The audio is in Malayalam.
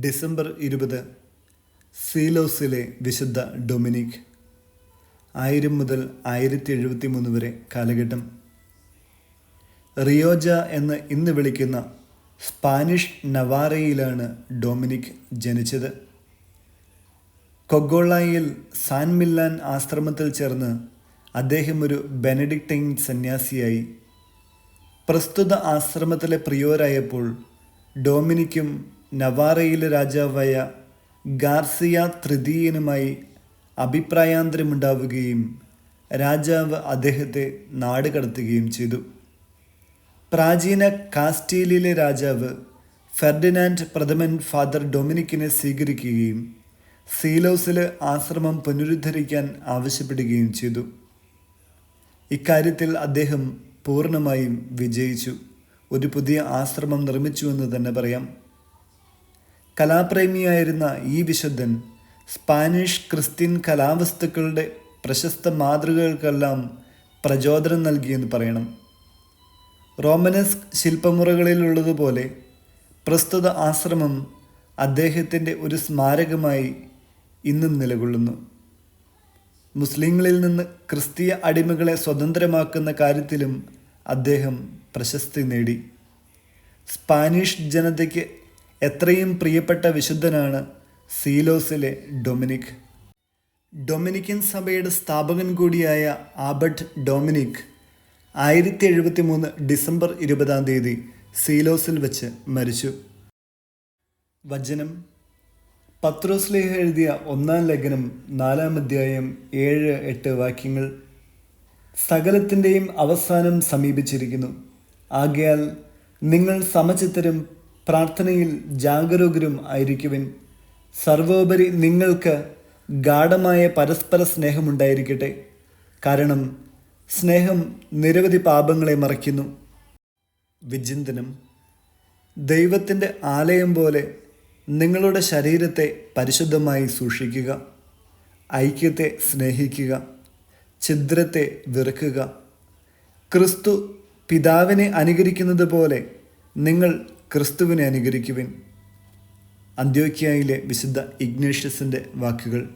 ഡിസംബർ ഇരുപത് സീലോസിലെ വിശുദ്ധ ഡൊമിനിക് ആയിരം മുതൽ ആയിരത്തി എഴുപത്തി മൂന്ന് വരെ കാലഘട്ടം. റിയോജ എന്ന് ഇന്ന് വിളിക്കുന്ന സ്പാനിഷ് നവാറയിലാണ് ഡൊമിനിക് ജനിച്ചത്. കൊഗോളായിൽ സാൻ മില്ലാൻ ആശ്രമത്തിൽ ചേർന്ന് അദ്ദേഹം ഒരു ബെനഡിക്ടൈൻ സന്യാസിയായി. പ്രസ്തുത ആശ്രമത്തിലെ പ്രിയോരായപ്പോൾ ഡൊമിനിക്കും നവാറയിലെ രാജാവായ ഗാർസിയ തൃതീയനുമായി അഭിപ്രായാന്തരമുണ്ടാവുകയും രാജാവ് അദ്ദേഹത്തെ നാട് കടത്തുകയും ചെയ്തു. പ്രാചീന കാസ്റ്റീലിലെ രാജാവ് ഫെർഡിനാൻഡ് പ്രഥമൻ ഫാദർ ഡൊമിനിക്കിനെ സ്വീകരിക്കുകയും സീലോസിലെ ആശ്രമം പുനരുദ്ധരിക്കാൻ ആവശ്യപ്പെടുകയും ചെയ്തു. ഇക്കാര്യത്തിൽ അദ്ദേഹം പൂർണമായും വിജയിച്ചു. ഒരു പുതിയ ആശ്രമം നിർമ്മിച്ചു എന്ന് തന്നെ പറയാം. കലാപ്രേമിയായിരുന്ന ഈ വിശുദ്ധൻ സ്പാനിഷ് ക്രിസ്ത്യൻ കലാവസ്തുക്കളുടെ പ്രശസ്ത മാതൃകകൾക്കെല്ലാം പ്രചോദനം നൽകിയെന്ന് പറയണം. റോമനസ് ശില്പമുറകളിലുള്ളതുപോലെ പ്രസ്തുത ആശ്രമം അദ്ദേഹത്തിന്റെ ഒരു സ്മാരകമായി ഇന്നും നിലകൊള്ളുന്നു. മുസ്ലിങ്ങളിൽ നിന്ന് ക്രിസ്തീയ അടിമകളെ സ്വതന്ത്രമാക്കുന്ന കാര്യത്തിലും അദ്ദേഹം പ്രശസ്തി നേടി. സ്പാനിഷ് ജനതയ്ക്ക് എത്രയും പ്രിയപ്പെട്ട വിശുദ്ധനാണ് സീലോസിലെ ഡൊമിനിക്. ഡൊമിനിക്കൻ സഭയുടെ സ്ഥാപകൻ കൂടിയായ ആബർട്ട് ഡൊമിനിക് ആയിരത്തി എഴുപത്തി മൂന്ന് ഡിസംബർ ഇരുപതാം തീയതി സീലോസിൽ വെച്ച് മരിച്ചു. വചനം. പത്രോസ്ലേഹ എഴുതിയ ഒന്നാം ലേഖനം നാലാം അധ്യായം ഏഴ് എട്ട് വാക്യങ്ങൾ സകലത്തിന്റെയും അവസാനം സമീപിച്ചിരിക്കുന്നു. ആകയാൽ നിങ്ങൾ സമചിത്തരും പ്രാർത്ഥനയിൽ ജാഗരൂകരും ആയിരിക്കുവിൻ. സർവോപരി നിങ്ങൾക്ക് ഗാഠമായ പരസ്പര സ്നേഹമുണ്ടായിരിക്കട്ടെ. കാരണം സ്നേഹം നിരവധി പാപങ്ങളെ മറയ്ക്കുന്നു. വിചിന്തനം. ദൈവത്തിന്റെ ആലയം പോലെ നിങ്ങളുടെ ശരീരത്തെ പരിശുദ്ധമായി സൂക്ഷിക്കുക. ഐക്യത്തെ സ്നേഹിക്കുക. ഛിദ്രത്തെ വെറുക്കുക. ക്രിസ്തു പിതാവിനെ അനുകരിക്കുന്നത് പോലെ നിങ്ങൾ ക്രിസ്തുവിനെ അനുകരിക്കുവിൻ. അന്ത്യോക്യയിലെ വിശുദ്ധ ഇഗ്നേഷ്യസിന്റെ വാക്കുകൾ